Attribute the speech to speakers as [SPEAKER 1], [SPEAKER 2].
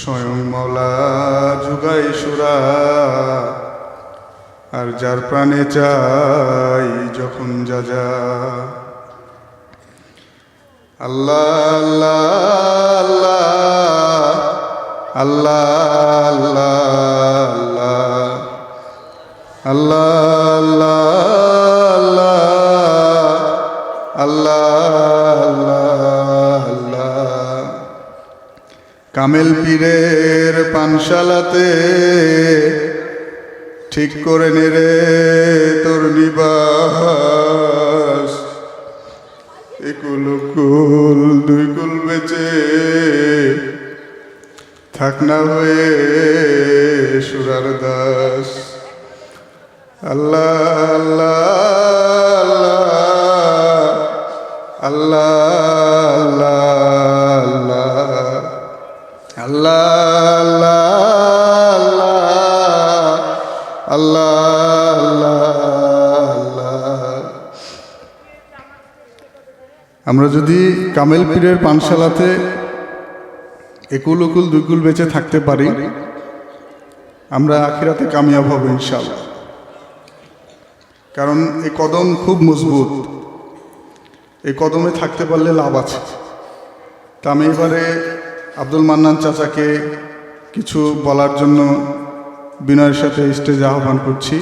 [SPEAKER 1] স্বয়ং মৌলা যুগাই সুরা আর যার প্রাণে চাই যখন যা যা আল্লাহ আল্লাহ আল্লাহ আল্লাহ আল্লাহ আল্লাহ আল্লাহ আল্লাহ আল্লাহ কামেল পীরের পানশালাতে ঠিক করে নে রে তোর নিবাস। একুল কুল, দুই কুল বেচে থাক না হয়ে সুরার দাস। আল্লাহ আল্লাহ আল্লাহ আল্লাহ আমরা যদি কামেল পীরের পানশালাতে একুল উকুল দুইকুল বেঁচে থাকতে পারি, আমরা আখিরাতে কামিয়াব হব ইনশাল্লাহ কারণ এই কদম খুব মজবুত। এই কদমে থাকতে পারলে লাভ আছে। তা আমি এবারে আব্দুল মান্নান চাচাকে কিছু বলার জন্য বিনয়ের সাথে স্টেজে আহ্বান করছি।